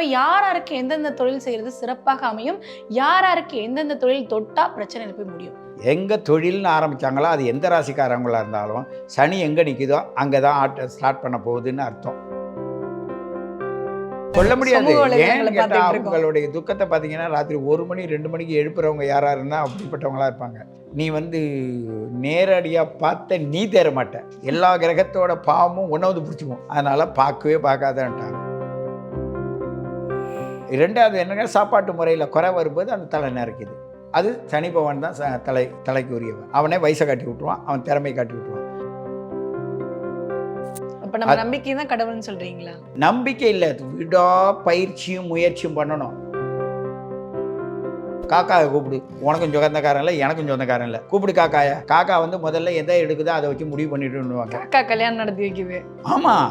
இப்போ யார் யாருக்கு எந்தெந்த தொழில் செய்கிறது சிறப்பாக அமையும்? யார் யாருக்கு எந்தெந்த தொழில் தொட்டா பிரச்சனை போய் முடியும்? எங்கே தொழில்னு ஆரம்பித்தாங்களோ அது எந்த ராசிக்காரங்களாக இருந்தாலும் சனி எங்கே நிற்குதோ அங்கே தான் ஆட்ட ஸ்டார்ட் பண்ண போகுதுன்னு அர்த்தம். சொல்ல முடியாது. ஏன்னு கேட்டால். அவங்களுடைய துக்கத்தை பார்த்தீங்கன்னா ராத்திரி ஒரு மணி ரெண்டு மணிக்கு எழுப்புறவங்க யாராக இருந்தால் அப்படிப்பட்டவங்களா இருப்பாங்க. நீ வந்து நேரடியாக பார்த்த நீ தேர மாட்ட எல்லா கிரகத்தோட பாவமும் ஒன்றை வந்து பிடிச்சிக்கும். அதனால் பார்க்கவே பார்க்காதன்ட்டாங்க. ரெண்டாவது என்னங்க சாப்பாட்டு முறையில் குறை வரும்போது அந்த தலை நரைக்குது அது சனி பகவான் தான் தலை தலைக்கு உரியவன் அவனே வயசை காட்டி விட்டுருவான் அவன் திறமையை காட்டி விட்டுருவான். அப்போ நம்ம நம்பிக்கை தான் கடவுள்னு சொல்றீங்களா? நம்பிக்கை இல்லை. விடா பயிற்சியும் முயற்சியும் பண்ணணும். காக்காவை கூப்பிடு. உனக்கும் சொந்தக்காரன் இல்லை எனக்கும் சொந்தக்காரன் இல்லை. கூப்பிடு காக்காய. காக்கா வந்து முதல்ல எதை எடுக்குதோ அதை வச்சு முடிவு பண்ணிட்டுன்னுவாங்க அக்கா கல்யாணம் நடத்தி வைக்குது. ஆமாம்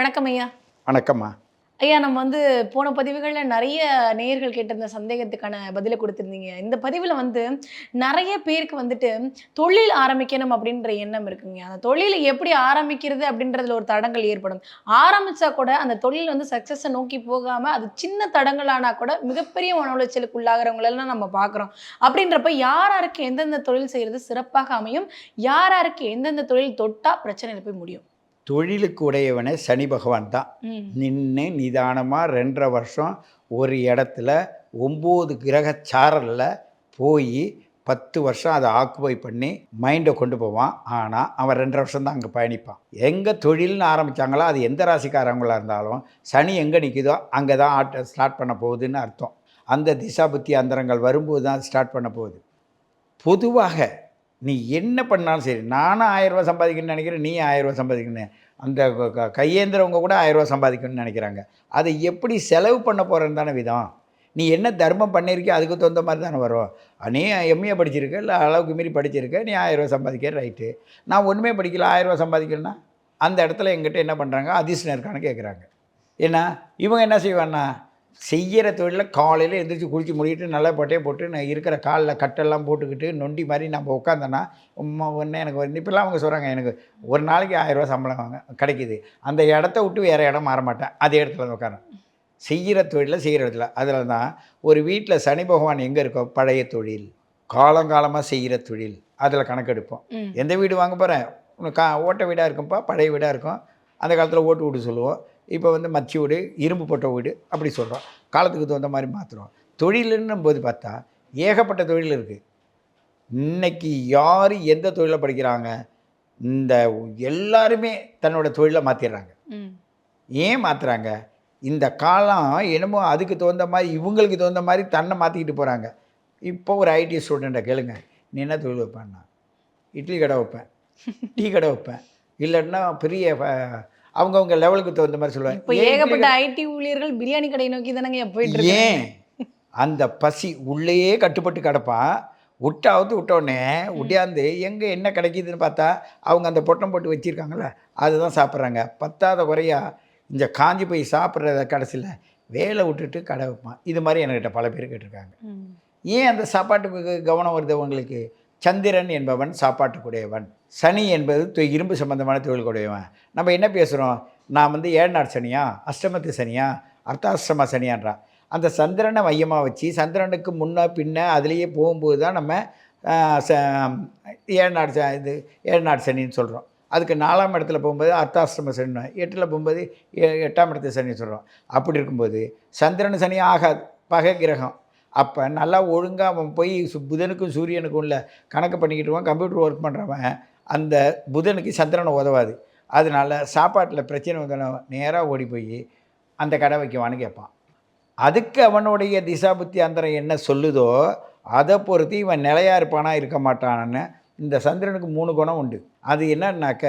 வணக்கம் ஐயா. வணக்கம்மா. ஐயா நம்ம வந்து போன பதிவுகளில் நிறைய நேயர்கள் கேட்டிருந்த சந்தேகத்துக்கான பதிலை கொடுத்துருந்தீங்க. இந்த பதிவில் வந்து நிறைய பேருக்கு வந்துட்டு தொழில் ஆரம்பிக்கணும் அப்படின்ற எண்ணம் இருக்குங்க. அந்த தொழிலை எப்படி ஆரம்பிக்கிறது அப்படின்றதுல ஒரு தடங்கள் ஏற்படும். ஆரம்பிச்சா கூட அந்த தொழில் வந்து சக்ஸஸை நோக்கி போகாம அது சின்ன தடங்களானா கூட மிகப்பெரிய மன உளைச்சலுக்கு உள்ளாகிறவங்களெல்லாம் நம்ம பார்க்குறோம். அப்படின்றப்ப யார் யாருக்கு எந்தெந்த தொழில் செய்கிறது சிறப்பாக அமையும்? யார் யாருக்கு எந்தெந்த தொழில் தொட்டா பிரச்சனையில் போய் முடியும்? தொழிலுக்கு உடையவனே சனி பகவான் தான். நின்று நிதானமாக ரெண்டரை வருஷம் ஒரு இடத்துல ஒம்பது கிரக சாரலில் போய் பத்து வருஷம் அதை ஆக்குபை பண்ணி மைண்டை கொண்டு போவான். ஆனால் அவன் ரெண்டரை வருஷம் தான் அங்கே பயணிப்பான். எங்கே தொழில்னு ஆரம்பித்தாங்களோ அது எந்த ராசிக்காரங்களா இருந்தாலும் சனி எங்கே நிற்குதோ அங்கே தான் ஆட்ட ஸ்டார்ட் பண்ண போகுதுன்னு அர்த்தம். அந்த திசா புத்தி அந்தரங்கள் வரும்போது தான் ஸ்டார்ட் பண்ண போகுது. பொதுவாக நீ என்ன பண்ணாலும் சரி நானும் ஆயிரம் சம்பாதிக்கணும்னு நினைக்கிறேன் நீ ஆயிரரூவா சம்பாதிக்கணும். அந்த க- கையேந்திரவங்க கூட ஆயிரரூவா சம்பாதிக்கணும்னு நினைக்கிறாங்க. அதை எப்படி செலவு பண்ண போகிறேன்னு தானே விதம். நீ என்ன தர்மம் பண்ணியிருக்கியோ அதுக்கு தகுந்த மாதிரி தானே வரும். நீ எம்ஏ படிச்சிருக்க இல்லை அளவுக்கு மீறி படிச்சிருக்க நீ ஆயிரரூவா சம்பாதிக்க ரைட்டு. நான் ஒன்றுமே படிக்கல ஆயிரரூவா சம்பாதிக்கணும்னா அந்த இடத்துல எங்கிட்ட என்ன பண்ணுறாங்க அதிர்ஷ்டம் இருக்கான்னு கேட்குறாங்க ஏன்னா இவங்க என்ன செய்வான்னா செய்கிற தொழிலில் காலையில் எந்திரிச்சு குளிச்சு முடிக்கிட்டு நல்லா பட்டையை போட்டு நான் இருக்கிற காலில் கட்டெல்லாம் போட்டுக்கிட்டு நொண்டி மாதிரி நம்ம உட்காந்தோன்னா ஒன்று எனக்கு வந்து இப்போல்லாம் அவங்க சொல்கிறாங்க எனக்கு ஒரு நாளைக்கு ஆயிரரூவா சம்பளம் வாங்க கிடைக்குது. அந்த இடத்த விட்டு வேறு இடம் மாற மாட்டேன். அதே இடத்துல வந்து உட்காரேன் செய்கிற தொழிலில் செய்கிற இடத்துல. அதில் தான் ஒரு வீட்டில் சனி பகவான் எங்கே இருக்கோ பழைய தொழில் காலங்காலமாக செய்கிற தொழில் அதில் கணக்கெடுப்போம் எந்த வீடு வாங்க போகிறேன் கா ஓட்ட வீடாக இருக்கும்ப்பா பழைய வீடாக இருக்கும். அந்த காலத்தில் ஓட்டு வீடு சொல்லுவோம். இப்போ வந்து மச்சி வீடு இரும்பு போட்ட வீடு அப்படி சொல்கிறோம் காலத்துக்கு தகுந்த மாதிரி மாற்றுறோம் தொழிலுன்னும் போது பார்த்தா ஏகப்பட்ட தொழில் இருக்குது இன்னைக்கு யார் எந்த தொழிலை படிக்கிறாங்க? இந்த எல்லாருமே தன்னோட தொழிலை மாற்றிடுறாங்க ஏன் மாற்றுறாங்க இந்த காலம் என்னமோ அதுக்கு தகுந்த மாதிரி இவங்களுக்கு தகுந்த மாதிரி தன்னை மாற்றிக்கிட்டு போகிறாங்க இப்போ ஒரு ஐடி ஸ்டூடெண்ட்டை கேளுங்க. நீ என்ன தொழில் வைப்பேன்னா? இட்லி கடை வைப்பேன். டீ கடை வைப்பேன். இல்லைன்னா பெரிய அவங்கவங்க லெவலுக்கு தகுந்த மாதிரி இப்போ சொல்லுவேன் ஏன் ஏகப்பட்ட ஐடி ஊழியர்கள் பிரியாணி கடை நோக்கி தானங்க போயிட்டு ஏன்? அந்த பசி உள்ளேயே கட்டுப்பட்டு கிடப்பான் விட்டாவது விட்டோடனே உடையாந்து எங்கே என்ன கிடைக்குதுன்னு பார்த்தா அவங்க அந்த பொட்டம் போட்டு வச்சுருக்காங்களே அதுதான் சாப்பிட்றாங்க. பத்தாத குறையா இந்த காஞ்சி போய் சாப்பிட்றத கடைசியில் வேலை விட்டுட்டு கடை வைப்பான். இது மாதிரி என்கிட்ட பல பேர் கேட்டிருக்காங்க. ஏன் அந்த சாப்பாட்டுக்கு கவனம் வருது உங்களுக்கு? சந்திரன் என்பவன் சாப்பாட்டுக்குடையவன். சனி என்பது இரும்பு சம்பந்தமான தொழிலுக்குடையவன் நம்ம என்ன பேசுகிறோம் நான் வந்து ஏழ்நாடு சனியா? அஷ்டமத்து சனியா? அர்த்தாஷ்டம சனியான்றான் அந்த சந்திரனை மையமாக வச்சு சந்திரனுக்கு முன்னே பின்ன அதுலேயே போகும்போது தான் நம்ம ச ஏழ்நாடு ச இது ஏழ்நாடு சனின்னு சொல்கிறோம் அதுக்கு நாலாம் இடத்துல போகும்போது அர்த்தாஷ்டம சனி எட்டில் போகும்போது எ- எட்டாம் இடத்து சனி சொல்கிறோம் அப்படி இருக்கும்போது சந்திரன் சனி ஆகாது பகை கிரகம். அப்போ நல்லா ஒழுங்காக அவன் போய் சு- புதனுக்கும் சூரியனுக்கும் உள்ள கணக்கு பண்ணிக்கிட்டுவான் கம்ப்யூட்டர் ஒர்க் பண்ணுறவன் அந்த புதனுக்கு சந்திரனை உதவாது. அதனால சாப்பாட்டில் பிரச்சனை வந்தவன் நேராக ஓடி போய் அந்த கடை வைக்குவான்னு கேட்பான். அதுக்கு அவனுடைய திசா புத்தி அந்தரம் என்ன சொல்லுதோ அதை பொறுத்து இவன் நிலையாக இருப்பானா இருக்க மாட்டானன்னு இந்த சந்திரனுக்கு மூணு குணம் உண்டு. அது என்னன்னாக்க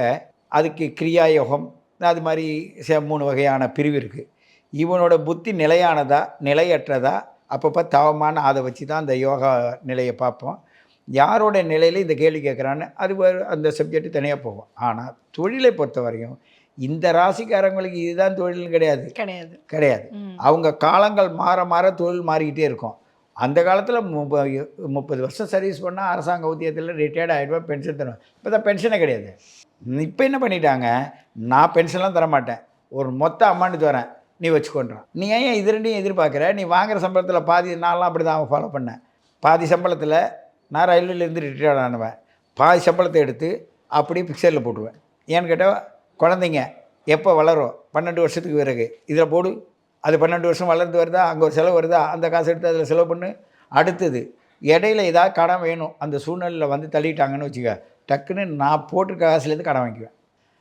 அதுக்கு கிரியா யோகம் அது மாதிரி ச- மூணு வகையான பிரிவு இருக்குது இவனோட புத்தி நிலையானதா நிலையற்றதா அப்பப்போ தவமான அதை வச்சு தான் அந்த யோகா நிலையை பார்ப்போம். யாரோட நிலையில் இந்த கேள்வி கேட்குறான்னு அது அந்த சப்ஜெக்ட் தனியாக போகும். ஆனால் தொழிலை பொறுத்த வரையும் இந்த ராசிக்காரங்களுக்கு இதுதான் தொழில்னு கிடையாது. கிடையாது. கிடையாது. அவங்க காலங்கள் மாற மாற தொழில் மாறிக்கிட்டே இருக்கும். அந்த காலத்தில் முப்பது வருஷம் சர்வீஸ் பண்ணால் அரசாங்க ஊதியத்தில் ரிட்டையர்ட் ஆகிடுவேன் பென்ஷன் தருவேன் இப்போ தான் பென்ஷனே கிடையாது. இப்போ என்ன பண்ணிட்டாங்க? நான் பென்ஷன்லாம் தர மாட்டேன் ஒரு மொத்த அமௌண்ட் தரேன். நீ வச்சுக்கொண்டான் நீ ஏன் இது ரெண்டையும் எதிர்பார்க்குற? நீ வாங்குற சம்பளத்தில் பாதி நான்லாம் அப்படி தான் ஃபாலோ பண்ணேன் பாதி சம்பளத்தில் நான் ரயில்வேலேருந்து ரிட்டையர்ட் ஆனவன். பாதி சம்பளத்தை எடுத்து அப்படியே பிக்சரில் போட்டுருவேன். ஏன்னு கேட்டால் குழந்தைங்க எப்போ வளரும் பன்னெண்டு வருஷத்துக்கு பிறகு இதில் போடு அது பன்னெண்டு வருஷம் வளர்ந்து வருதா அங்கே ஒரு செலவு வருதா அந்த காசு எடுத்து அதில் செலவு பண்ணு. அடுத்தது இடையில ஏதாவது கடன் வேணும் அந்த சூழ்நிலையில் வந்து தள்ளிட்டாங்கன்னு வச்சுக்க டக்குன்னு நான் போட்டிருக்க காசுலேருந்து கடன் வாங்கிக்குவேன்.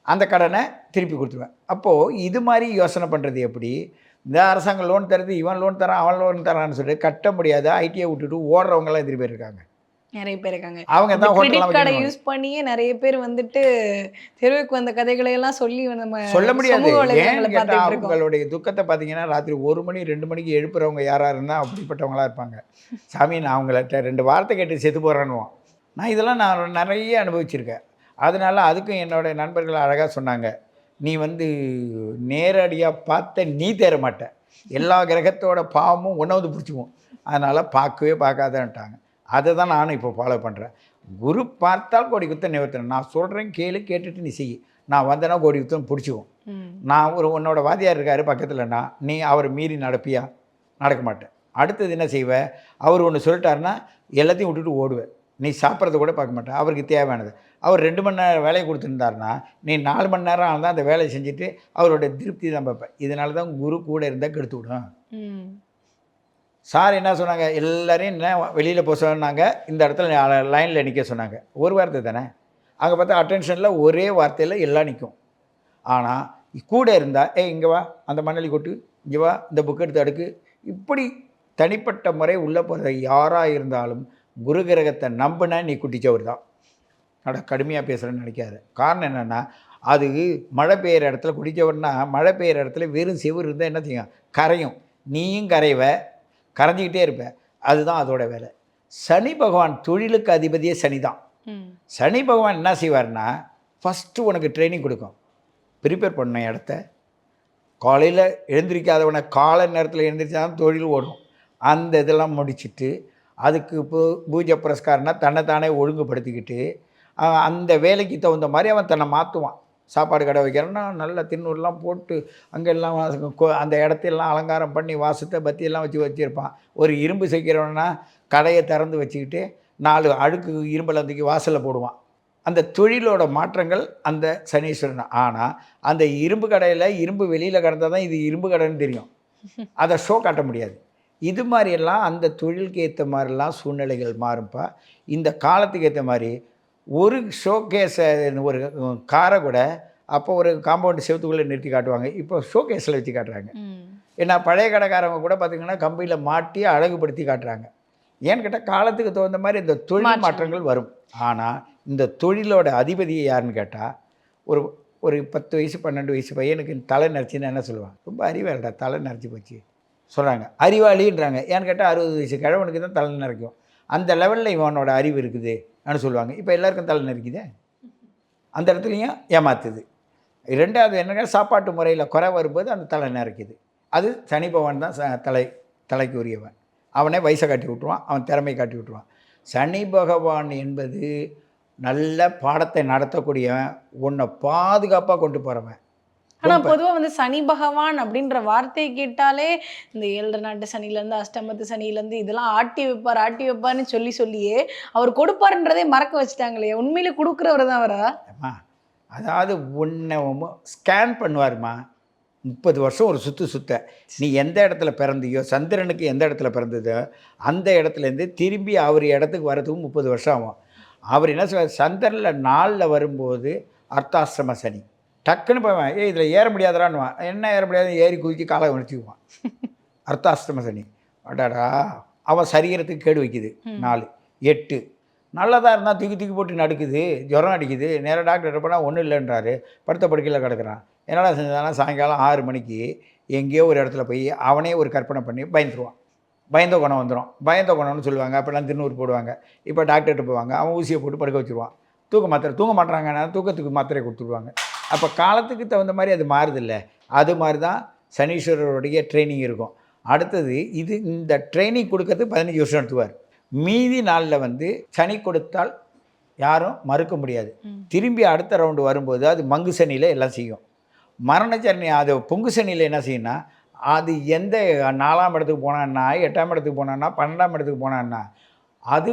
அந்த கடனை திருப்பி கொடுத்துருவேன். அப்போது இது மாதிரி யோசனை பண்ணுறது எப்படி? இந்த அரசாங்கம் லோன் தருது இவன் லோன் தரான் அவன் லோன் தரான்னு சொல்லிட்டு கட்ட முடியாத ஐடியை விட்டுட்டு ஓடுறவங்களாம் எதிரி பேர் இருக்காங்க நிறைய பேர் இருக்காங்க. அவங்க தான் கிரெடிட் கார்டை யூஸ் பண்ணியே நிறைய பேர் வந்துட்டு தெருவுக்கு வந்த கதைகளை எல்லாம் சொல்லி நம்ம சொல்ல முடியாது. அவங்களுடைய துக்கத்தை பார்த்தீங்கன்னா ராத்திரி ஒரு மணி ரெண்டு மணிக்கு எழுப்புறவங்க யாராக இருந்தால் அப்படிப்பட்டவங்களா இருப்பாங்க. சாமி நான் அவங்கள்ட்ட ரெண்டு வார்த்தை கேட்டு செத்து போகிறேன்னுவான் நான் இதெல்லாம் நான் நிறைய அனுபவிச்சிருக்கேன். அதனால அதுக்கும் என்னோட நண்பர்கள் அழகாக சொன்னாங்க நீ வந்து நேரடியாக பார்த்த நீ தேர மாட்ட. எல்லா கிரகத்தோட பாவமும் ஒன்றை வந்து பிடிச்சிக்குவோம் அதனால் பார்க்கவே பார்க்காதன்ட்டாங்க. அதை தான் நானும் இப்போ ஃபாலோ பண்ணுறேன் குரு பார்த்தால் கோடி குத்த நிவர்த்தனம். நான் சொல்கிறேன் கேளு கேட்டுட்டு நீ செய். நான் வந்தேன்னா கோடி குத்தம் பிடிச்சிக்குவோம் ம். நான் ஒரு உன்னோட வாதியார் இருக்காரு பக்கத்துலனா நீ அவர் மீறி நடப்பியா? நடக்க மாட்டேன். அடுத்தது என்ன செய்வ? அவர் ஒன்று சொல்லிட்டாருன்னா எல்லாத்தையும் விட்டுட்டு ஓடுவேன் நீ சாப்பிட்றத கூட பார்க்க மாட்டேன். அவருக்கு தேவையானது. அவர் ரெண்டு மணி நேரம் வேலையை கொடுத்துருந்தாருன்னா நீ நாலு மணி நேரம் ஆனால் அந்த வேலையை செஞ்சுட்டு அவரோட திருப்தி தான் பார்ப்பேன் இதனால தான் குரு கூட இருந்தால் கெடுத்து விடும். சார் என்ன சொன்னாங்க? எல்லோரையும் என்ன வெளியில் போக சொன்னாங்க. இந்த இடத்துல லைனில் நிற்க சொன்னாங்க. ஒரு வார்த்தை தானே? அங்கே பார்த்தா அட்டென்ஷனில் ஒரே வார்த்தையில் எல்லாம் நிற்கும் ஆனால் கூட இருந்தால் ஏ இங்கே வா அந்த மணலி கொட்டு இங்கே வா இந்த புக் எடுத்து அடுக்கு. இப்படி தனிப்பட்ட முறை உள்ளே போகிற யாராக இருந்தாலும் குரு கிரகத்தை நம்பினா நீ குட்டிச்சவர் தான். அட கடுமையாக பேசுகிறேன்னு நினைக்காது. காரணம் என்னென்னா அது மழை பெய்கிற இடத்துல குடித்தவர்னா மழை பெய்கிற இடத்துல வெறும் செவுரு இருந்தால் என்ன செய்யும்? கரையும். நீயும் கரைவ கரைஞ்சிக்கிட்டே இருப்ப அதுதான் அதோட வேலை. சனி பகவான் தொழிலுக்கு அதிபதியே சனி தான். சனி பகவான் என்ன செய்வார்னா ஃபஸ்ட்டு உனக்கு ட்ரைனிங் கொடுக்கும். ப்ரிப்பேர் பண்ண இடத்த. காலையில் எழுந்திரிக்காதவனை காலை நேரத்தில் எழுந்திரிச்சா தான் தொழில் ஓடும். அந்த இதெல்லாம் முடிச்சிட்டு அதுக்கு இப்போ பூஜை புரஸ்காரம்னா தன்னைத்தானே ஒழுங்குபடுத்திக்கிட்டு அந்த வேலைக்கு தகுந்த மாதிரி அவன் தன்னை மாற்றுவான் சாப்பாடு கடை வைக்கிறோன்னா நல்ல தின்னூர்லாம் போட்டு அங்கெல்லாம் அந்த இடத்தையெல்லாம் அலங்காரம் பண்ணி வாசத்தை பத்தியெல்லாம் வச்சு வச்சுருப்பான். ஒரு இரும்பு செய்கிறவனா கடையை திறந்து வச்சுக்கிட்டு நாலு அழுக்கு இரும்பில் தூக்கி வாசலில் போடுவான். அந்த தொழிலோட மாற்றங்கள் அந்த சனீஸ்வரன். ஆனால் அந்த இரும்பு கடையில் இரும்பு வெளியில் கிடந்தால் தான் இது இரும்பு கடைன்னு தெரியும். அதை ஷோ காட்ட முடியாது. இது மாதிரியெல்லாம் அந்த தொழிலுக்கு ஏற்ற மாதிரிலாம் சூழ்நிலைகள் மாறும்ப்பா இந்த காலத்துக்கு ஏற்ற மாதிரி ஒரு ஷோகேஸை ஒரு காரை கூட அப்போ ஒரு காம்பவுண்டு செவத்துக்குள்ளே நிறுத்தி காட்டுவாங்க. இப்போ ஷோகேஸில் வச்சு காட்டுறாங்க. ஏன்னா பழைய கடைக்காரங்க கூட பார்த்திங்கன்னா கம்பியில் மாட்டி அழகுபடுத்தி காட்டுறாங்க. ஏன்னு கேட்டால் காலத்துக்கு தகுந்த மாதிரி இந்த தொழில். மாற்றங்கள் வரும். ஆனால் இந்த தொழிலோட அதிபதியை யாருன்னு கேட்டால் ஒரு ஒரு பத்து வயசு பன்னெண்டு வயசு பையனுக்கு தலை நரைச்சின்னு என்ன சொல்லுவான் ரொம்ப அறிவாளிடா தலை நரைச்சி போச்சு. சொல்கிறாங்க அறிவாளின்றாங்க. ஏன்னு கேட்டால் அறுபது வயசு கிழவனுக்கு தான் தலை நரைக்கும். அந்த லெவலில் இவனோட அறிவு இருக்குது. சொல்லுவாங்க. இப்போ எல்லாருக்கும் தலை நெருக்குதே அந்த இடத்துலையும் ஏமாத்துது? ரெண்டாவது என்னன்னா சாப்பாட்டு முறையில் குறை வரும்போது அந்த தலை நரைக்குது. அது சனி பகவான் தான் ச- தலை தலைக்கு உரியவன் அவனே வயசை காட்டி விட்ருவான் அவன் திறமை காட்டி விட்ருவான் சனி பகவான் என்பது நல்ல பாடத்தை நடத்தக்கூடியவன் உன்னை பாதுகாப்பாக கொண்டு போகிறவன் ஆனா பொதுவா வந்து சனி பகவான் அப்படின்ற வார்த்தையை கேட்டாலே இந்த ஏழரை நாட்டு சனில இருந்து அஷ்டமத்து சனில இருந்து இதெல்லாம் ஆட்டி வைப்பார் ஆட்டி வைப்பார்னு சொல்லி சொல்லியே அவர் கொடுப்பாருன்றதே மறக்க வச்சுட்டாங்களே. உண்மையிலே கொடுக்குறவர் தான் அவரா? அம்மா அதாவது உன்னை ஸ்கேன் பண்ணுவாருமா முப்பது வருஷம் ஒரு சுற்று சுத்த. நீ எந்த இடத்துல பிறந்தியோ சந்திரனுக்கு எந்த இடத்துல பிறந்ததோ அந்த இடத்துலேருந்து திரும்பி அவர் இடத்துக்கு வரதுக்கு முப்பது வருஷம் ஆகும். அவர் என்ன சொல்வார் சந்திரனில் நாளில் வரும்போது அர்த்தாசிரம சனி. டக்குன்னு போவேன் ஏய் இதில் ஏற முடியாதுடான்னுவான் என்ன ஏற முடியாது? ஏறி குதிச்சு காலை வலிச்சுக்குவான் அர்த்தாஷ்டம சனி. அடாடா அவன் சரீரத்துக்கு கேடு வைக்குது. நாலு எட்டு. நல்லதாக இருந்தால் தூக்கி தூக்கி போட்டு நடுக்குது. ஜுரம் அடிக்குது. நேராக டாக்டர் போனால் ஒன்றும் இல்லைன்றாரு. படுத்த படுக்கையில் கிடக்குறான். என்னடா செஞ்சாலும் சாயங்காலம் ஆறு மணிக்கு எங்கேயோ ஒரு இடத்துல போய் அவனே ஒரு கற்பனை பண்ணி பயந்துருவான். பயந்த குணம் வந்துடும் பயந்த குணம்னு சொல்லுவாங்க. அப்போல்லாம் திருநூறு போடுவாங்க. இப்போ டாக்டர்கிட்ட போவாங்க. அவன் ஊசியை போட்டு படுக்க வச்சுருவான். தூக்க மாத்திரை தூங்க மாட்டுறாங்கன்னா தூக்கத்துக்கு மாத்திரை கொடுத்துருவாங்க. அப்போ காலத்துக்கு தகுந்த மாதிரி அது மாறுதில்ல. அது மாதிரி தான் சனீஸ்வரருடைய ட்ரைனிங் இருக்கும். அடுத்தது இது இந்த ட்ரைனிங் கொடுக்கறது பதினஞ்சு வருஷம் நடத்துவார். மீதி நாளில் வந்து சனி கொடுத்தால் யாரும் மறுக்க முடியாது. திரும்பி அடுத்த ரவுண்டு வரும்போது அது மங்கு சனியில் எல்லாம் செய்யும். மரணச்சனி அது பொங்கு சனியில் என்ன செய்யும்னா அது எந்த நாலாம் இடத்துக்கு போனான்னா எட்டாம் இடத்துக்கு போனான்னா பன்னெண்டாம் இடத்துக்கு போனான்னா அது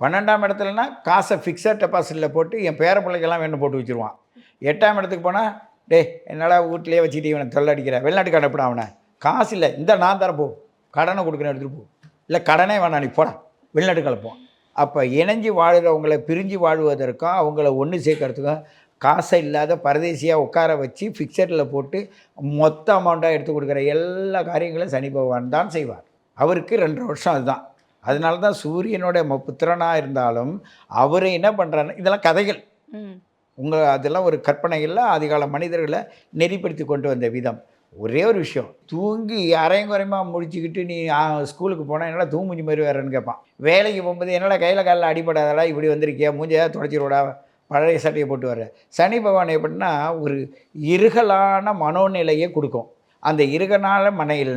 பன்னெண்டாம் இடத்துலனா காசை ஃபிக்ஸட் டெபாசிட்டில் போட்டு என் பேர பிள்ளைக்கெல்லாம் வேணும் போட்டு வச்சுருவான். எட்டாம் இடத்துக்கு போனால் டேய் என்னடா வீட்டிலேயே வச்சுட்டு இவனை தொல்லை அடிக்கிறேன் வெளிநாட்டுக்கு அனுப்பினா அவனை. காசு இல்லை. இந்த நான் தரப்போ கடனை கொடுக்குறேன் எடுத்துகிட்டு போ. இல்லை கடனே வேணாம் நீ போடா. வெளிநாட்டுக்கு அனுப்புவோம். அப்போ இணைஞ்சு வாழ்கிறவங்களை பிரிஞ்சு வாழ்வதற்கும் அவங்கள ஒன்று சேர்க்கறதுக்கும் காசை இல்லாத பரதேசியாக உட்கார வச்சு ஃபிக்சடில் போட்டு மொத்த அமௌண்ட்டாக எடுத்து கொடுக்குற எல்லா காரியங்களும் சனி பகவான் தான் செய்வார். அவருக்கு ரெண்டு வருஷம் அதுதான். அதனால தான் சூரியனோட ம- புத்திரனாக இருந்தாலும் அவர் என்ன பண்ணுறாரு இதெல்லாம் கதைகள். ம். உங்கள் அதெல்லாம் ஒரு கற்பனை இல்லை அதிகால மனிதர்களை நெறிப்படுத்தி கொண்டு வந்த விதம். ஒரே ஒரு விஷயம் தூங்கி அரையும் குறையமாக முடிச்சுக்கிட்டு நீ ஸ்கூலுக்கு போனால் என்னடா தூங்குஞ்சி மாதிரி வேறேன்னு கேட்பான். வேலைக்கு போகும்போது என்னடா கையில் காலில் அடிபடாதடா இப்படி வந்திருக்கியா மூஞ்சையா தொடச்சிருவடா பழைய சட்டையை போட்டு வர சனி பகவான் எப்படின்னா ஒரு இருகலான மனோநிலையை கொடுக்கும். அந்த இருகனால மனையில்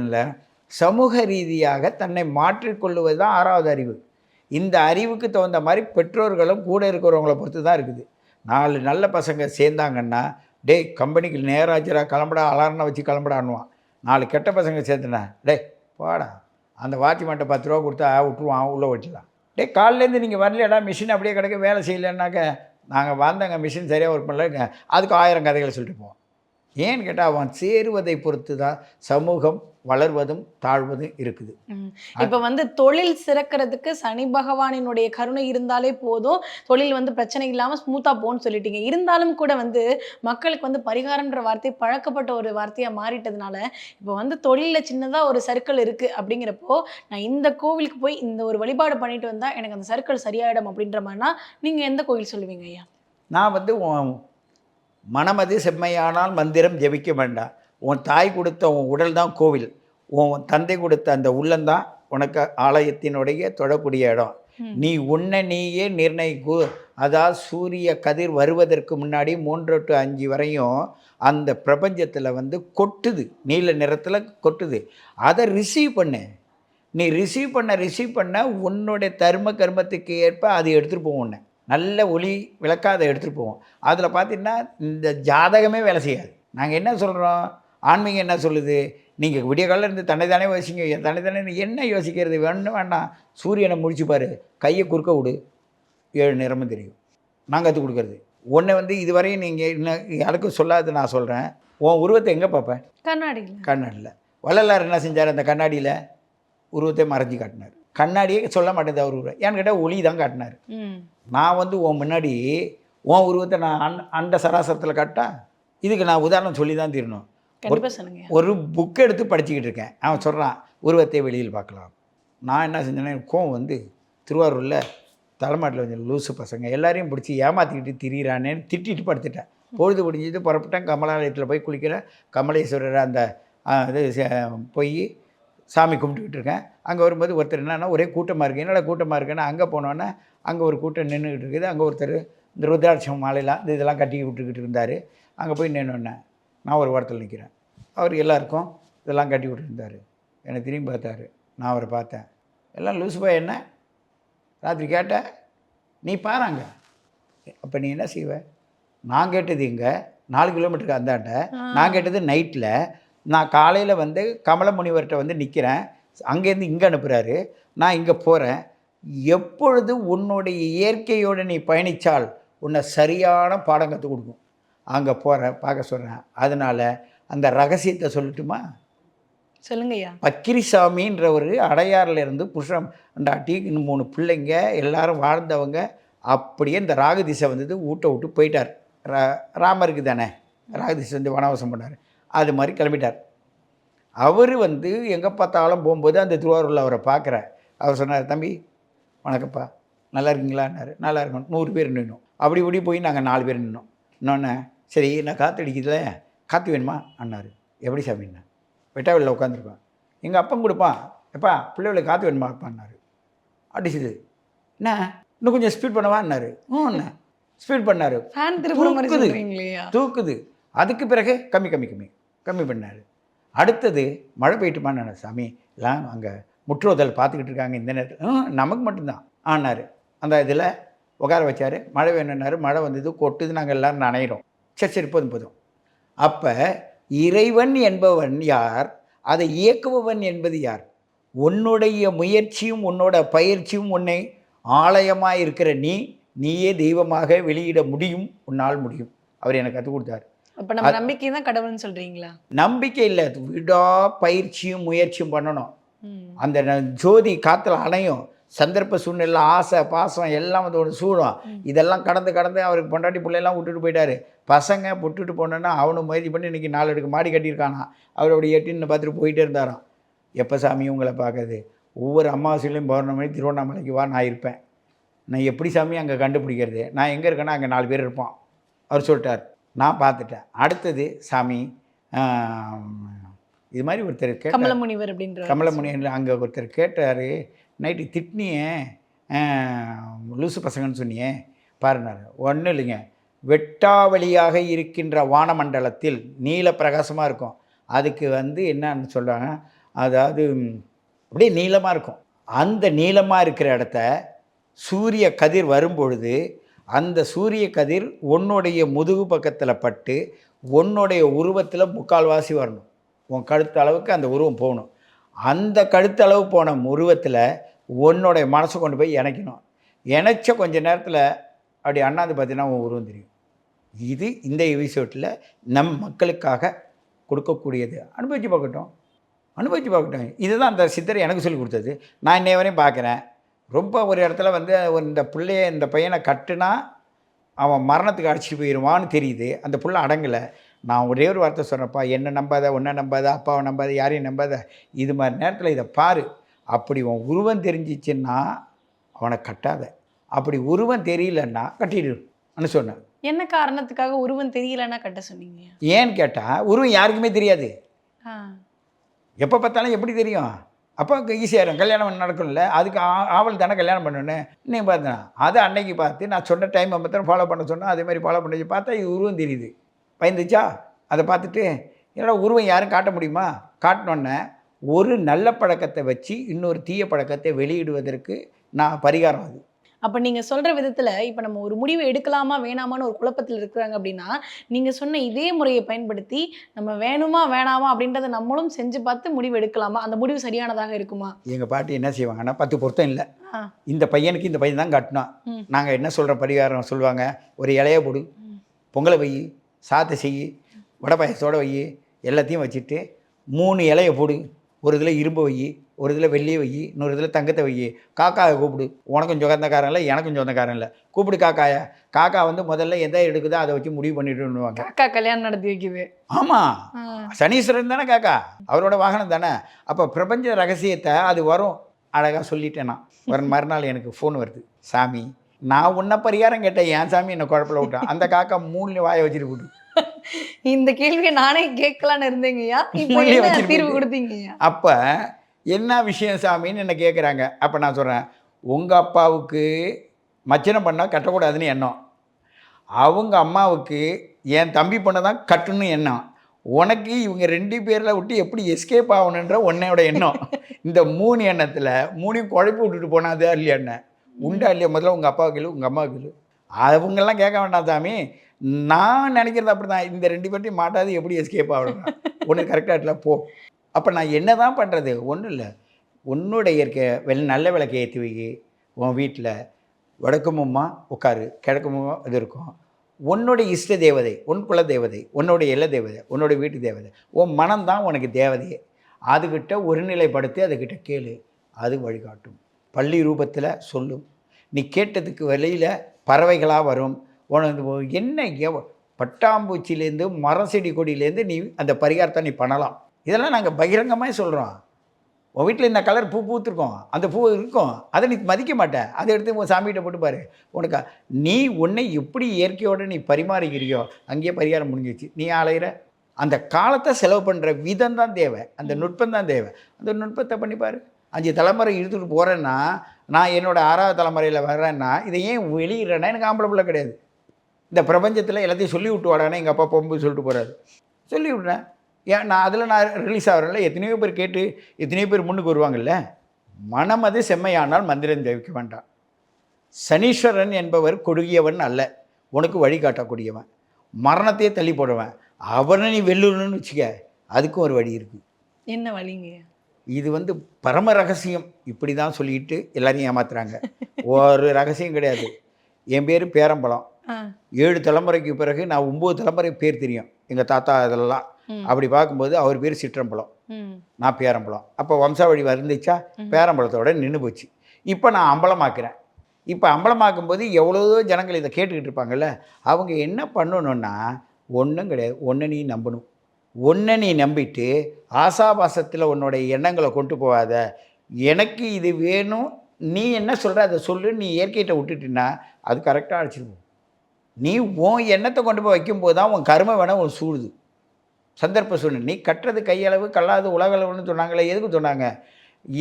சமூக ரீதியாக தன்னை மாற்றிக்கொள்ளுவது தான் ஆறாவது அறிவு. இந்த அறிவுக்கு தகுந்த மாதிரி பெற்றோர்களும் கூட இருக்கிறவங்கள பொறுத்து தான் இருக்குது. நாலு நல்ல பசங்க சேர்ந்தாங்கன்னா டேய் கம்பெனிக்கு நேராஜரா கிளம்புடா அலாரனை வச்சு கிளம்புடான்னுவான். நாலு கெட்ட பசங்க சேர்த்துனா டேய் போடா. அந்த வாட்ச்மேன்ட்ட பத்து ரூபா கொடுத்தா விட்டுருவான் உள்ளே வச்சுலாம் டேய் காலிலேருந்து நீங்கள் வரலையாடா மிஷின் அப்படியே கிடக்க வேலை செய்யலைன்னாக்க நாங்கள் வந்தங்க மிஷின் சரியாக ஒர்க் பண்ணல அதுக்கு ஆயிரம் கதைகளை சொல்லிட்டு போவோம். ஏன்னு கேட்டால் அவன் சேருவதை பொறுத்து தான் சமூகம் வளர்வதும் தாழ்வதும் இருக்குது. இப்ப வந்து தொழில் சிறக்கிறதுக்கு சனி பகவானினுடைய கருணை இருந்தாலே போதும். தொழில் வந்து பிரச்சனை இல்லாம ஸ்மூத்தா போன்னு சொல்லிட்டீங்க. இருந்தாலும் கூட வந்து மக்களுக்கு வந்து பரிகாரம்ன்ற வார்த்தை பழக்கப்பட்ட ஒரு வார்த்தையா மாறிட்டதுனால இப்போ வந்து தொழில்ல சின்னதா ஒரு சர்க்கிள் இருக்கு அப்படிங்கிறப்போ நான் இந்த கோவிலுக்கு போய் இந்த ஒரு வழிபாடு பண்ணிட்டு வந்தா எனக்கு அந்த சர்க்கிள் சரியாயிடும் அப்படின்ற மாதிரினா நீங்க எந்த கோவில் சொல்லுவீங்க ஐயா? நான் வந்து மனமது செம்மையானால் மந்திரம் ஜெபிக்க வேண்டாம் உன் தாய் கொடுத்த உன் உடல் தான் கோவில். உன் தந்தை கொடுத்த அந்த உள்ளம்தான் உனக்கு ஆலயத்தினுடைய தொடக்கூடிய இடம். நீ உன்னை நீயே நிர்ணயிக்கு. அதாவது சூரிய கதிர் வருவதற்கு முன்னாடி மூன்று டு அஞ்சு வரையும் அந்த பிரபஞ்சத்தில் வந்து கொட்டுது. நீல நிறத்தில் கொட்டுது. அதை ரிசீவ் பண்ணு. நீ ரிசீவ் பண்ண ரிசீவ் பண்ண உன்னுடைய தர்ம கர்மத்துக்கு ஏற்ப அது எடுத்துகிட்டு உன்னை. நல்ல ஒளி விளக்காக அதை எடுத்துகிட்டு போவோம். அதில் பார்த்தீங்கன்னா இந்த ஜாதகமே வேலை செய்யாது. நாங்கள் என்ன சொல்கிறோம் ஆன்மீகம் என்ன சொல்லுது? நீங்கள் விடிய காலையில் இருந்து தன்னை தானே யோசிங்க. தன்னை தானே என்ன யோசிக்கிறது? வேணும் வேண்டாம் சூரியனை முடிச்சு பாரு. கையை குறுக்க விடு. ஏழு நிறமும் தெரியும். நான் கற்றுக் கொடுக்குறது. ஒன்று வந்து இதுவரையும் நீங்கள் இன்னும் யாருக்கும் சொல்லாத நான் சொல்கிறேன் உன் உருவத்தை எங்கே பார்ப்பேன் கண்ணாடியில். கண்ணாடியில். வள்ளலார் என்ன செஞ்சார் அந்த கண்ணாடியில்? உருவத்தை மறைஞ்சி காட்டினார். கண்ணாடியே சொல்ல மாட்டேது அவர் ஏன்னு கேட்டால் ஒளி தான் காட்டினார். நான் வந்து உன் முன்னாடி உன் உருவத்தை நான் அன் அண்ட சராசரத்தில் காட்டா இதுக்கு நான் உதாரணம் சொல்லி தான் தீரணும் ஒரு புக் எடுத்து படிச்சுக்கிட்டு இருக்கேன். அவன் சொல்கிறான் உருவத்தை வெளியில் பார்க்கலாம். நான் என்ன செஞ்சேன்னா கோவம் வந்து திருவாரூரில் தலைமாட்டில் கொஞ்சம் லூசு பசங்க எல்லாரையும் பிடிச்சி ஏமாற்றிக்கிட்டு திரியிறானேன்னு திட்டிட்டு படுத்துட்டேன். பொழுது முடிஞ்சது புறப்பட்டேன். கமலாலயத்தில் போய் குளிக்கிறேன். கமலேஸ்வரர் அந்த இது போய் சாமி கும்பிட்டுக்கிட்டு இருக்கேன் அங்கே வரும்போது ஒருத்தர் என்னன்னா ஒரே கூட்டமாக இருக்குது என்னடா கூட்டமாக இருக்குன்னா அங்கே போனோன்னே அங்கே ஒரு கூட்டம் நின்றுக்கிட்டு இருக்குது. அங்கே ஒருத்தர் இந்த ருத்ராட்சம் மாலையெல்லாம் இந்த இதெல்லாம் கட்டி விட்டுக்கிட்டு இருந்தார். அங்கே போய் நின்னோன்னே நான் ஒரு வாரத்தில் நிற்கிறேன் அவர் எல்லாருக்கும் இதெல்லாம் கட்டி விட்டுருந்தார். என்னை திரும்பி பார்த்தாரு. நான் அவரை பார்த்தேன். எல்லாம் லூசு பாய் என்ன? ராத்திரி கேட்ட நீ பாருங்க அப்போ நீ என்ன செய்வ? நான் கேட்டது இங்கே நாலு கிலோமீட்டருக்கு அந்தாண்ட. நான் கேட்டது நைட்டில் நான் காலையில் வந்து கமல முனிவர்கிட்ட வந்து நிற்கிறேன் அங்கேருந்து இங்கே அனுப்புகிறாரு நான் இங்கே போகிறேன் எப்பொழுது உன்னுடைய இயற்கையோடு நீ பயணித்தால் உன்னை சரியான பாடம் கற்றுக் கொடுக்கும். அங்கே போகிறேன் பார்க்க சொல்கிறேன் அதனால் அந்த ரகசியத்தை சொல்லட்டுமா? சொல்லுங்க ஐயா. பக்கிரிசாமின்ற ஒரு அடையாறில் இருந்து புருஷம் டாட்டி இன்னும் மூணு பிள்ளைங்க எல்லாரும் வாழ்ந்தவங்க அப்படியே இந்த ராகு திசை வந்தது ஊட்ட விட்டு போயிட்டார். ரா ராமருக்கு தானே. ராகு திசை வந்து வனவாசம் பண்ணார். அது மாதிரி கிளம்பிட்டார். அவர் வந்து எங்கே பார்த்தாலும் போகும்போது அந்த திருவாரூரில் அவரை பார்க்குறார். அவர் சொன்னார் தம்பி வணக்கம்ப்பா. நல்லா இருக்கீங்களான்னாரு. நல்லா இருக்கணும். நூறு பேர் நின்னோம். அப்படி இப்படி போய் நாங்கள் நாலு பேர் நின்னோம். இன்னொன்று சரி நான் காற்று அடிக்குதுல காற்று வேணுமா? அண்ணாரு எப்படி சாமின்னா வெட்டாவெளியில் உட்காந்துருப்பான். எங்கள் அப்பன் கொடுப்பான் எப்பா பிள்ளைகளுக்கு காற்று வேணுமா? அப்பான்னாரு. அடிச்சுது. என்ன? இன்னும் கொஞ்சம் ஸ்பீட் பண்ணவான்னாரு என்ன ஸ்பீட் பண்ணார். தூக்குது. தூக்குது. அதுக்கு பிறகு கம்மி கம்மி கம்மி. கம்மி பண்ணார். அடுத்தது மழை பெய்யட்டுமான்னு சாமி எல்லாம் அங்கே முற்றுவதல் பார்த்துக்கிட்டு இருக்காங்க இந்த நேரத்தில். நமக்கு மட்டும்தான் ஆனார். அந்த இதில் உட்கார வச்சார். மழை வேணும்னாரு மழை வந்தது கொட்டுது நாங்கள் எல்லோரும் நனைகிறோம் சரி சரி போதும் போதும். அப்போ இறைவன் என்பவன் யார்? அதை இயக்குபவன் என்பது யார்? உன்னுடைய முயற்சியும் உன்னோட பயிற்சியும் உன்னை ஆலயமாக இருக்கிற நீ நீயே தெய்வமாக வெளியிட முடியும் உன்னால் முடியும். அவர் எனக்கு கற்றுக் கொடுத்தார். அப்ப நம்ம நம்பிக்கை தான் கடவுள்னு சொல்றீங்களா? நம்பிக்கை இல்லை. விடா பயிற்சியும் முயற்சியும் பண்ணணும். அந்த ஜோதி காற்றுல அணையும். சந்தர்ப்ப சூழ்நிலை ஆசை பாசம் எல்லாம் வந்து ஒரு சூடும். இதெல்லாம் கடந்து கடந்து அவருக்கு பொண்டாட்டி பிள்ளையெல்லாம் விட்டுட்டு போயிட்டாரு. பசங்க விட்டுட்டு போனோன்னா அவனு முயற்சி பண்ணி இன்றைக்கி நாலு அடுக்கு மாடி கட்டியிருக்கானா? அவரோட எட்டின்னு பார்த்துட்டு போயிட்டே இருந்தாராம். எப்போ சாமி உங்களை பார்க்குறது? ஒவ்வொரு அமாவாசையிலையும் பௌர்ணமி திருவண்ணாமலைக்கு வா நான் இருப்பேன். நான் எப்படி சாமி அங்கே கண்டுபிடிக்கிறது? நான் எங்கே இருக்கேன்னா அங்கே நாலு பேர் இருப்பான் அவர் சொல்லிட்டார். நான் பார்த்துட்டேன். அடுத்தது சாமி இது மாதிரி ஒருத்தர் கேட்டார். கமலமுனிவர் அப்படின்ற கமலமுனியன் அங்கே ஒருத்தர் கேட்டார் நைட்டு திட்னியே லூசு பசங்கன்னு சொன்னியே. பாருனார். ஒன்றும் இல்லைங்க. வெட்டாவளியாக இருக்கின்ற வானமண்டலத்தில் நீல பிரகாசமாக இருக்கும். அதுக்கு வந்து என்னன்னு சொல்கிறாங்க அதாவது அப்படியே நீளமாக இருக்கும். அந்த நீளமாக இருக்கிற இடத்த சூரிய கதிர் வரும்பொழுது அந்த சூரிய கதிர் உன்னுடைய முதுகு பக்கத்தில் பட்டு உன்னுடைய உருவத்தில் முக்கால்வாசி வரணும். உன் கழுத்து அளவுக்கு அந்த உருவம் போகணும். அந்த கழுத்தளவு போன உருவத்தில் உன்னுடைய மனசை கொண்டு போய் இணைக்கணும். இணைச்ச கொஞ்ச நேரத்தில் அப்படி அண்ணாந்து பார்த்தீங்கன்னா உன் உருவம் தெரியும். இது இந்த எபிசோட்டில் நம் மக்களுக்காக கொடுக்கக்கூடியது. அனுபவிச்சு பார்க்கட்டும். அனுபவிச்சு பார்க்கட்டும். இதுதான் அந்த சித்தர் எனக்கு சொல்லி கொடுத்தது. நான் இன்னைய வரையும் பார்க்குறேன். ரொம்ப ஒரு இடத்துல வந்து இந்த பிள்ளைய இந்த பையனை கட்டுனா அவன் மரணத்துக்கு அடிச்சிட்டு போயிடுவான்னு தெரியுது. அந்த புள்ள அடங்கலை. நான் ஒரே ஒரு வார்த்தை சொல்கிறேன்ப்பா என்ன நம்பாத உன்னை நம்பாத அப்பாவை நம்பாத யாரையும் நம்பாத இது மாதிரி நேரத்தில் இதை பாரு. அப்படி உன் உருவம் தெரிஞ்சிச்சுன்னா அவனை கட்டாத. அப்படி உருவம் தெரியலன்னா கட்டிடுன்னு சொன்னேன் என்ன காரணத்துக்காக உருவம் தெரியலன்னா கட்ட சொன்னீங்க? ஏன்னு கேட்டால் உருவம் யாருக்குமே தெரியாது. எப்போ பார்த்தாலும் எப்படி தெரியும்? அப்போ ஈஸியாக இருக்கும். கல்யாணம் நடக்கும்ல அதுக்கு ஆ- ஆவல் தானே கல்யாணம் பண்ணணும் நீ பார்த்தேன் அதை அன்னைக்கு பார்த்து நான் சொன்ன டைம் மாத்திரம் ஃபாலோ பண்ண சொன்னால் அதே மாதிரி ஃபாலோ பண்ணி பார்த்தா இது உருவம் தெரியுது. பயந்துச்சா? அதை பார்த்துட்டு என்னோட உருவம் யாரும் காட்ட முடியுமா? காட்டினோன்னே ஒரு நல்ல பழக்கத்தை வச்சு இன்னொரு தீய பழக்கத்தை வெளியிடுவதற்கு நான் பரிகாரம் அது. அப்ப நீங்க சொல்ற விதத்துல இப்ப நம்ம ஒரு முடிவு எடுக்கலாமா வேணாமான்னு ஒரு குழப்பத்தில் இருக்கிறாங்க அப்படின்னா நீங்க சொன்ன இதே முறையை பயன்படுத்தி நம்ம வேணுமா வேணாமா அப்படின்றத நம்மளும் செஞ்சு பார்த்து முடிவு எடுக்கலாமா அந்த முடிவு சரியானதாக இருக்குமா எங்கள் பாட்டி என்ன செய்வாங்கன்னா பத்து பொருத்தம் இல்லை. இந்த பையனுக்கு இந்த பையன் தான் கட்டினான் ம். நாங்கள் என்ன சொல்கிற பரிகாரம் சொல்லுவாங்க ஒரு இலைய போடு. பொங்கலை வை சாத்தை செய் வடை பாயசத்தோட வை எல்லாத்தையும் வச்சுட்டு மூணு இலைய போடு ஒரு இதில் இரும்பு வை ஒரு இதில் வெள்ளியை வை இன்னொரு இதில் தங்கத்தை வை காக்காவை கூப்பிடு. உனக்கும் சொந்தக்காரன் இல்லை எனக்கும் சொந்தக்காரன் இல்லை. கூப்பிடு காக்காயா. காக்கா வந்து முதல்ல எதை எடுக்குதோ அதை வச்சு முடிவு பண்ணிட்டுன்னுவாங்க காக்கா கல்யாணம் நடத்தி வைக்குது. ஆமாம். சனீஸ்வரன் தானே காக்கா? அவரோட வாகனம் தானே? அப்போ பிரபஞ்ச ரகசியத்தை அது வரும் அழகாக சொல்லிட்டேன் நான். ஒரு மறுநாள் எனக்கு ஃபோன் வருது. சாமி நான் உன்ன பரிகாரம் கேட்டேன். ஏன் சாமி என்னை குழப்பில் விட்டான். அந்த காக்கா மூணுல வாயை வச்சுட்டு போட்டு இந்த கேள்வியை நானே கேட்கலான்னு இருந்தேங்கய்யா. இப்போ என்ன தீர்வு. கொடுத்தீங்கய்யா? அப்போ என்ன விஷயம் சாமின்னு என்ன கேட்குறாங்க அப்போ நான் சொல்கிறேன் உங்கள் அப்பாவுக்கு மச்சனம் பண்ணால் கட்டக்கூடாதுன்னு எண்ணம். அவங்க அம்மாவுக்கு என் தம்பி பொண்ணை தான் கட்டணும்னு எண்ணம். உனக்கு இவங்க ரெண்டு பேரில் விட்டு எப்படி எஸ்கேப் ஆகணுன்ற உன்னையோட எண்ணம். இந்த மூணு எண்ணத்தில் மூணையும் குழப்பி விட்டுட்டு போனாதே இல்லையா என்ன? உண்டா இல்லையா? முதல்ல உங்கள் அப்பாவுக்கு இல்லை உங்கள் அம்மாவுக்கு இல்லை அவங்கெல்லாம் கேட்க வேண்டாம் சாமி. நான் நினைக்கிறது அப்படி தான் இந்த ரெண்டு பேர்ட்டையும் மாட்டாது எப்படி எஸ்கேப் ஆகணும்? ஒன்று கரெக்டாக இல்லை போ. அப்போ நான் என்ன தான் பண்ணுறது ஒன்றும் இல்லை. உன்னுடைய இருக்க வெள் நல்ல விளக்கை ஏற்றி வை. உன் வீட்டில் வடக்குமும்மா உட்காரு கிழக்குமும்மா இது இருக்கும். உன்னுடைய இஷ்ட தேவதை உன் குல தேவதை உன்னுடைய இல்ல தேவதை உன்னோட வீட்டு தேவதை உன் மனம்தான் உனக்கு தேவதையே. அதுக்கிட்ட ஒருநிலைப்படுத்தி அதுக்கிட்ட கேளு. அது வழிகாட்டும். பள்ளி ரூபத்தில் சொல்லும். நீ கேட்டதுக்கு வெளியில் பறவைகளாக வரும். உனக்கு என்ன எவ் பட்டாம்பூச்சிலேருந்து மரம் செடி கொடியிலேருந்து நீ அந்த பரிகாரத்தை நீ பண்ணலாம். இதெல்லாம் நாங்கள் பகிரங்கமாக சொல்கிறோம் உன் வீட்டில் இந்த கலர் பூ பூத்துருக்கோம். அந்த பூ இருக்கும். அதை நீ மதிக்க மாட்ட. அதை எடுத்து உன் சாமிகிட்ட போட்டு பாரு. உனக்கு நீ உன்னை எப்படி இயற்கையோடு நீ பரிமாறிக்கிறியோ அங்கேயே பரிகாரம் முடிஞ்சிச்சு நீ அலையிற அந்த காலத்தை செலவு பண்ணுற விதம் தான் தேவை. அந்த நுட்பம் தான் தேவை. அந்த நுட்பத்தை பண்ணி பாரு. அஞ்சு தலைமுறை இழுத்துட்டு போகிறேன்னா நான் என்னோட ஆறாவது தலைமுறையில் வர்றேன்னா இதை ஏன் வெளியிடுறேன்னா எனக்கு ஆம்பளை பிள்ளை கிடையாது. இந்த பிரபஞ்சத்தில் எல்லாத்தையும் சொல்லி விட்டு வாடானே எங்கள் அப்பா போகும்போது சொல்லிட்டு போகிறாரு சொல்லி விட்றேன் ஏன் நான் அதில் நான் ரிலீஸ் ஆகிறேன்ல எத்தனையோ பேர் கேட்டு எத்தனையோ பேர் முன்னுக்கு வருவாங்கல்ல? மனமது செம்மையானால் மந்திரம் ஜெயிக்க வேண்டாம். சனீஸ்வரன் என்பவர் கொடுகியவன் அல்ல. உனக்கு வழிகாட்டக்கூடியவன் மரணத்தையே தள்ளி போடுவன் அவனை நீ வெல்லுன்னு வச்சுக்க அதுக்கும் ஒரு வழி இருக்குது என்ன வழிங்க? இது வந்து பரம ரகசியம். இப்படி தான் சொல்லிட்டு எல்லாரையும் ஏமாத்துறாங்க. ஒரு ரகசியம் கிடையாது. என் பேர் பேரம்பலம். ஏழு தலைமுறைக்கு பிறகு நான் ஒம்பது தலைமுறை பேர் தெரியும். எங்கள் தாத்தா இதெல்லாம். அப்படி பார்க்கும்போது அவர் பேர் சிற்றம்பலம். நான் பேரம்பலம். அப்போ வம்சாவழி வந்துச்சா பேரம்பலத்தோட நின்று போச்சு. இப்போ நான் அம்பலமாக்குறேன். இப்போ அம்பலமாக்கும்போது எவ்வளோ ஜனங்கள் இதை கேட்டுக்கிட்டு இருப்பாங்கல்ல? அவங்க என்ன பண்ணணும்னா ஒன்றும் கிடையாது. ஒன்று நீ நம்பணும். ஒன்றை நீ நம்பிட்டு ஆசாபாசத்தில் உன்னுடைய எண்ணங்களை கொண்டு போகாத. எனக்கு இது வேணும். நீ என்ன சொல்கிற அதை சொல்லு. நீ இயற்கையிட்ட விட்டுட்டின்னா அது கரெக்டாக அழைச்சிருவோம். நீ உன் எண்ணத்தை கொண்டு போய் வைக்கும்போது தான் உன் கருமை வேணால் உன் சூடுது. சந்தர்ப்ப சூழ்நிலை. நீ கட்டுறது கையளவு கல்லாது உலகளவுன்னு சொன்னாங்களே எதுக்கு சொன்னாங்க?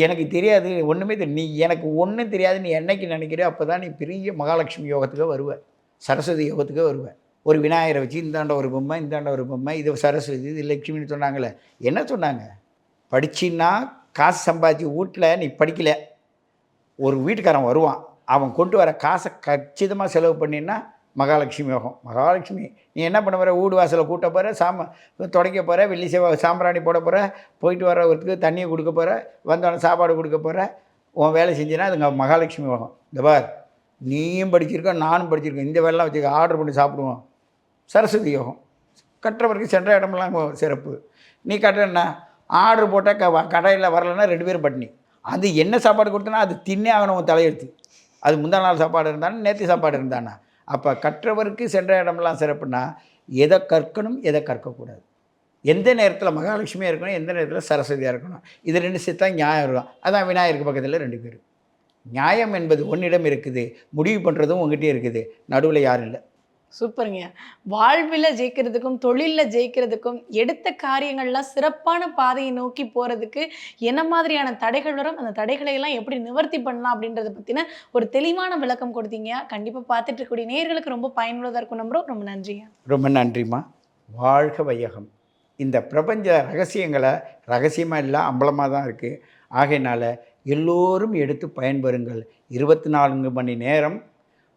எனக்கு தெரியாது ஒன்றுமே தெரியும் நீ எனக்கு ஒன்றும் தெரியாது நீ என்னைக்கு நினைக்கிறியோ அப்போ தான் நீ பெரிய மகாலட்சுமி யோகத்துக்கு வருவ. சரஸ்வதி யோகத்துக்கு வருவ. ஒரு விநாயகரை வச்சு இந்தாண்ட ஒரு பொம்மை இந்தாண்ட ஒரு பொம்மை இது சரஸ்வதி இது லட்சுமின்னு சொன்னாங்களே என்ன சொன்னாங்க? படிச்சின்னா காசு சம்பாதிச்சு வீட்டில் நீ படிக்கல. ஒரு வீட்டுக்காரன் வருவான். அவன் கொண்டு வர காசை கச்சிதமாக செலவு பண்ணினா மகாலட்சுமி யோகம். மகாலட்சுமி நீ என்ன பண்ண போகிற வீடு வாசலை கூட்ட போகிற சாம துடைக்க போகிற வெள்ளி செவ்வாய் சாம்பிராணி போட போகிற போயிட்டு வர்றவருக்கு தண்ணியை கொடுக்க போகிற வந்தோடனே சாப்பாடு கொடுக்க போகிற உன் வேலை செஞ்சினா அதுங்க மகாலட்சுமி யோகம். இந்த பார் நீயும் படிச்சிருக்க நானும் படிச்சிருக்கேன் இந்த வேலைலாம் வச்சுக்க ஆர்டர் பண்ணி சாப்பிடுவோம். சரஸ்வதி யோகம். கட்டுறவருக்கு சென்ற இடமெல்லாம் சிறப்பு. நீ கட்டுறன்னா ஆர்டர் போட்டால் க கடையில் வரலைன்னா ரெண்டு பேரும் பட்டினி. அது என்ன சாப்பாடு கொடுத்தனா அது தின்னே ஆகணும் உன் தலையெழுத்து. அது முந்தா நாள் சாப்பாடு இருந்தானே நேற்று சாப்பாடு இருந்தானா. அப்போ கற்றவருக்கு சென்ற இடமெல்லாம் சிறப்புனா எதை கற்கணும் எதை கற்கக்கூடாது? எந்த நேரத்தில் மகாலட்சுமியாக இருக்கணும் எந்த நேரத்தில் சரஸ்வதியாக இருக்கணும்? இது ரெண்டு சேர்த்தா நியாயம் இருக்கும். அதான் விநாயகருக்கு பக்கத்தில் ரெண்டு பேர். நியாயம் என்பது உன்னிடம் இருக்குது முடிவு பண்ணுறதும் உங்ககிட்டே இருக்குது. நடுவில் யாரும் இல்லை. சூப்பருங்க. வாழ்வில் ஜெயிக்கிறதுக்கும் தொழிலில் ஜெயிக்கிறதுக்கும் எடுத்த காரியங்கள்லாம் சிறப்பான பாதையை நோக்கி போகிறதுக்கு என்ன மாதிரியான தடைகள் வரும் அந்த தடைகளை எல்லாம் எப்படி நிவர்த்தி பண்ணலாம் அப்படின்றத பற்றின ஒரு தெளிவான விளக்கம் கொடுத்தீங்க. கண்டிப்பாக பார்த்துட்டு இருக்கக்கூடிய நேர்களுக்கு ரொம்ப பயனுள்ளதாக இருக்கும். நம்புறோம். ரொம்ப நன்றிங்க. ரொம்ப நன்றிம்மா. வாழ்க வையகம். இந்த பிரபஞ்ச ரகசியங்களை ரகசியமாக இல்லை அம்பலமாக தான் இருக்குது ஆகையினால எல்லோரும் எடுத்து பயன்பெறுங்கள். இருபத்தி நான்கு மணி நேரம்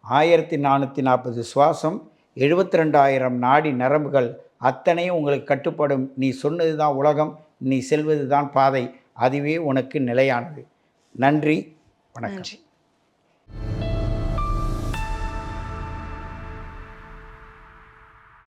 ஆயிரத்தி நானூற்றி நாற்பது சுவாசம் எழுபத்தி ரெண்டாயிரம் நாடி நரம்புகள் அத்தனையும் உங்களுக்கு கட்டுப்படும். நீ சொன்னது தான் உலகம் நீ செல்வது தான் பாதை. அதுவே உனக்கு நிலையானது. நன்றி வணக்கம்.